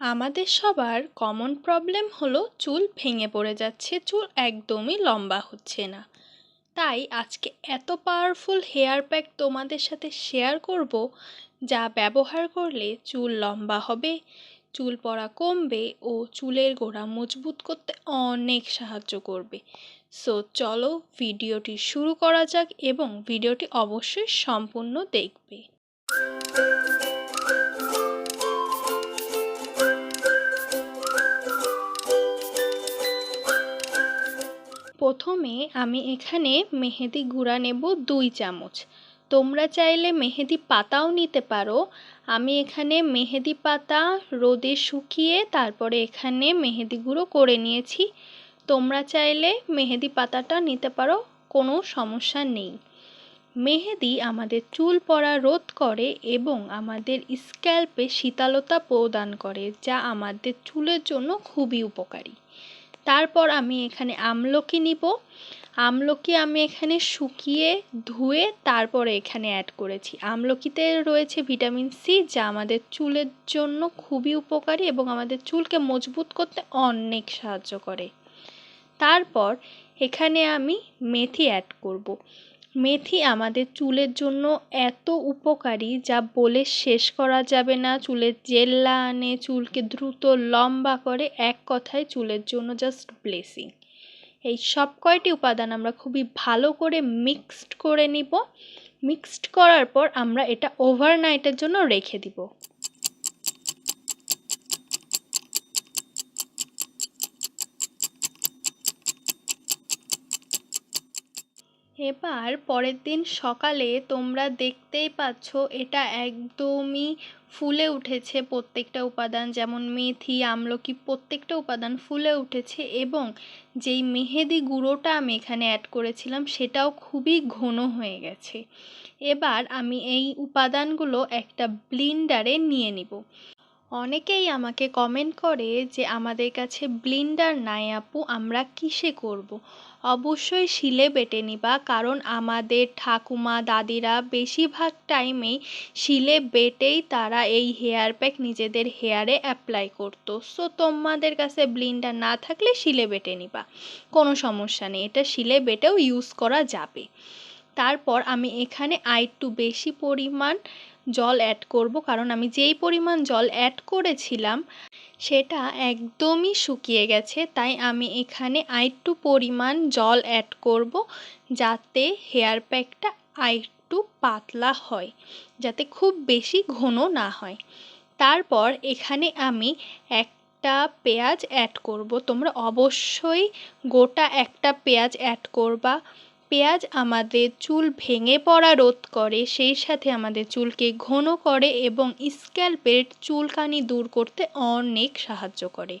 আমাদের সবার common problem হলো চুল ভেঙে পড়ে যাচ্ছে, চুল একদমই লম্বা হচ্ছে না। তাই আজকে এত পাওয়ারফুল হেয়ার প্যাক তোমাদের সাথে শেয়ার করব, যা ব্যবহার করলে চুল লম্বা হবে, চুল পড়া কমবে ও চুলের গোড়া মজবুত করতে অনেক সাহায্য করবে। সো চলো ভিডিওটি শুরু করা যাক এবং ভিডিওটি অবশ্যই সম্পূর্ণ দেখবে। প্রথমে আমি এখানে মেহেদি গুঁড়া নেব দুই চামচ। তোমরা চাইলে মেহেদি পাতাও নিতে পারো। আমি এখানে মেহেদি পাতা রোদে শুকিয়ে তারপরে এখানে মেহেদি গুঁড়ো করে নিয়েছি। তোমরা চাইলে মেহেদি পাতাটা নিতে পারো, কোনো সমস্যা নেই। মেহেদি আমাদের চুল পড়া রোধ করে এবং আমাদের স্ক্যাল্পে শীতলতা প্রদান করে, যা আমাদের চুলের জন্য খুবই উপকারী। তারপর আমি এখানে আমলকি নিব। আমলকি আমি এখানে শুকিয়ে ধুয়ে তারপরে এখানে অ্যাড করেছি। আমলকিতে রয়েছে ভিটামিন সি যা আমাদের চুলের জন্য খুবই উপকারী এবং আমাদের চুলকে মজবুত করতে অনেক সাহায্য করে। তারপর এখানে আমি মেথি অ্যাড করব। মেথি আমাদের চুলের জন্য এত উপকারী যা বলে শেষ করা যাবে না। চুলের জেল্লা আনে, চুলকে দ্রুত লম্বা করে এক কথায় চুলের জন্য জাস্ট ব্লেসিং এই সব কয়টি উপাদান আমরা খুবই ভালো করে মিক্সড করে নিব। মিক্সড করার পর আমরা এটা ওভারনাইটের জন্য রেখে দিব। এবার পরের দিন সকালে তোমরা দেখতেই পাচ্ছ, এটা একদমই ফুলে উঠেছে প্রত্যেকটা উপাদান। যেমন মেথি, আমলকি, প্রত্যেকটা উপাদান ফুলে উঠেছে এবং যেই মেহেদি গুঁড়োটা আমি এখানে অ্যাড করেছিলাম, সেটাও খুবই ঘন হয়ে গেছে। এবার আমি এই উপাদানগুলো একটা ব্লিন্ডারে নিয়ে নিব। অনেকেই আমাকে কমেন্ট করে যে, আমাদের কাছে ব্লিন্ডার নাই আপু, আমরা কিসে করব। অবশ্যই শিলে বেটে নিবা, কারণ আমাদের ঠাকুমা, দাদিরা বেশিরভাগ টাইমেই শিলে বেটেই তারা এই হেয়ার প্যাক নিজেদের হেয়ারে অ্যাপ্লাই করতো। সো তোমাদের কাছে ব্লিন্ডার না থাকলে শিলে বেটে নিবা। কোনো সমস্যা নেই, এটা শিলে বেটেও ইউজ করা যাবে। তারপর আমি এখানে আরেকটু বেশি পরিমাণ জল অ্যাড করব। কারণ আমি যেই পরিমাণ জল অ্যাড করেছিলাম, সেটা একদমই শুকিয়ে গেছে। তাই আমি এখানে আরেকটু পরিমাণ জল অ্যাড করব যাতে হেয়ার প্যাকটা আরেকটু পাতলা হয়, যাতে খুব বেশি ঘন না হয়। তারপর এখানে আমি একটা পেঁয়াজ অ্যাড করব। তোমরা অবশ্যই গোটা একটা পেঁয়াজ অ্যাড করবা। পেঁয়াজ আমাদের চুল ভেঙে পড়া রোধ করে, সেই সাথে আমাদের চুলকে ঘন করে এবং স্ক্যাল্পের চুলকানি দূর করতে অনেক সাহায্য করে।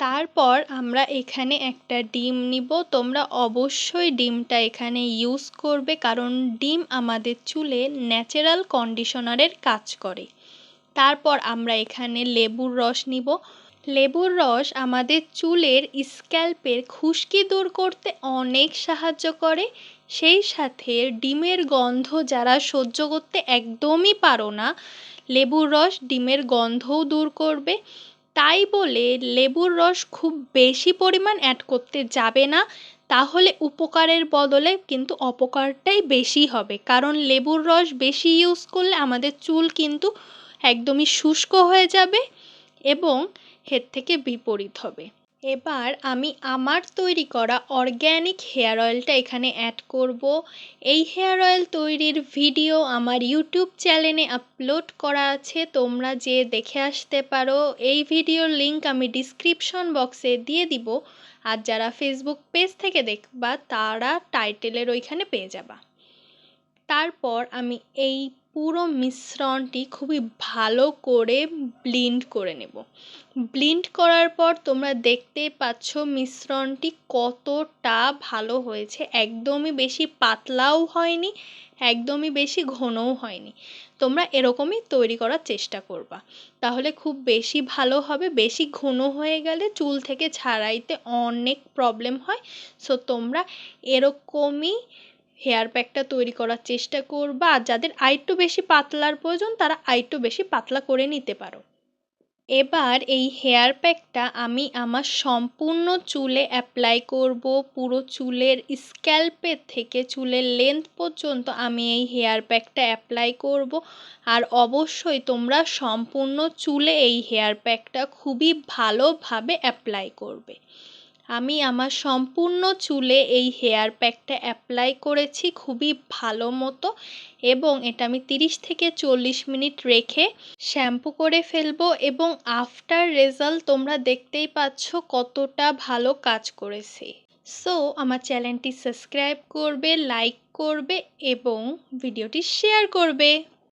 তারপর আমরা এখানে একটা ডিম নিব। তোমরা অবশ্যই ডিমটা এখানে ইউজ করবে কারণ ডিম আমাদের চুলে ন্যাচারাল কন্ডিশনারের কাজ করে। তারপর আমরা এখানে লেবুর রস নিব। লেবুর রস আমাদের চুলের স্ক্যাল্পের খুশকি দূর করতে অনেক সাহায্য করে। সেই সাথে ডিমের গন্ধ যারা সহ্য করতে একদমই পারো না, লেবুর রস ডিমের গন্ধও দূর করবে। তাই বলে লেবুর রস খুব বেশি পরিমাণ অ্যাড করতে যাবে না, তাহলে উপকারের বদলে কিন্তু অপকারটাই বেশি হবে। কারণ লেবুর রস বেশি ইউজ করলে আমাদের চুল কিন্তু একদমই শুষ্ক হয়ে যাবে এবং এর থেকে বিপরীত হবে। এবার আমি আমার তৈরি করা অর্গ্যানিক হেয়ার অয়েলটা এখানে অ্যাড করব। এই হেয়ার অয়েল তৈরির ভিডিও আমার ইউটিউব চ্যানেলে আপলোড করা আছে, তোমরা যে দেখে আসতে পারো। এই ভিডিওর লিংক আমি ডিসক্রিপশন বক্সে দিয়ে দিব। আর যারা ফেসবুক পেজ থেকে দেখবা, তারা টাইটেলের ওইখানে পেয়ে যাবা। তারপর আমি এই পুরো মিশ্রণটি খুবই ভালো করে ব্লিন্ড করে নেব। ব্লিন্ড করার পর তোমরা দেখতেই পাচ্ছ মিশ্রণটি কতটা ভালো হয়েছে। একদমই বেশি পাতলাও হয়নি, একদমই বেশি ঘনও হয়নি। তোমরা এরকমই তৈরি করার চেষ্টা করবা। তাহলে খুব বেশি ভালো হবে, বেশি ঘন হয়ে গেলে চুল থেকে ছাড়াইতে অনেক প্রবলেম হয়। সো তোমরা এরকমই হেয়ার প্যাকটা তৈরি করার চেষ্টা করবা। যাদের আরেকটু বেশি পাতলার প্রয়োজন, তারা আরেকটু বেশি পাতলা করে নিতে পারো। এবার এই হেয়ার প্যাকটা আমি আমার সম্পূর্ণ চুলে অ্যাপ্লাই করব। পুরো চুলের স্ক্যাল্পের থেকে চুলের লেন্থ পর্যন্ত আমি এই হেয়ার প্যাকটা অ্যাপ্লাই করব। আর অবশ্যই তোমরা সম্পূর্ণ চুলে এই হেয়ার প্যাকটা খুবই ভালোভাবে অ্যাপ্লাই করবে। আমি আমার সম্পূর্ণ চুলে এই হেয়ার প্যাকটা অ্যাপ্লাই করেছি খুবই ভালো মতো এবং এটা আমি তিরিশ থেকে চল্লিশ মিনিট রেখে শ্যাম্পু করে ফেলব এবং আফটার রেজাল্ট তোমরা দেখতেই পাচ্ছ কতটা ভালো কাজ করেছে। সো, আমার চ্যানেলটি সাবস্ক্রাইব করবে, লাইক করবে এবং ভিডিওটি শেয়ার করবে।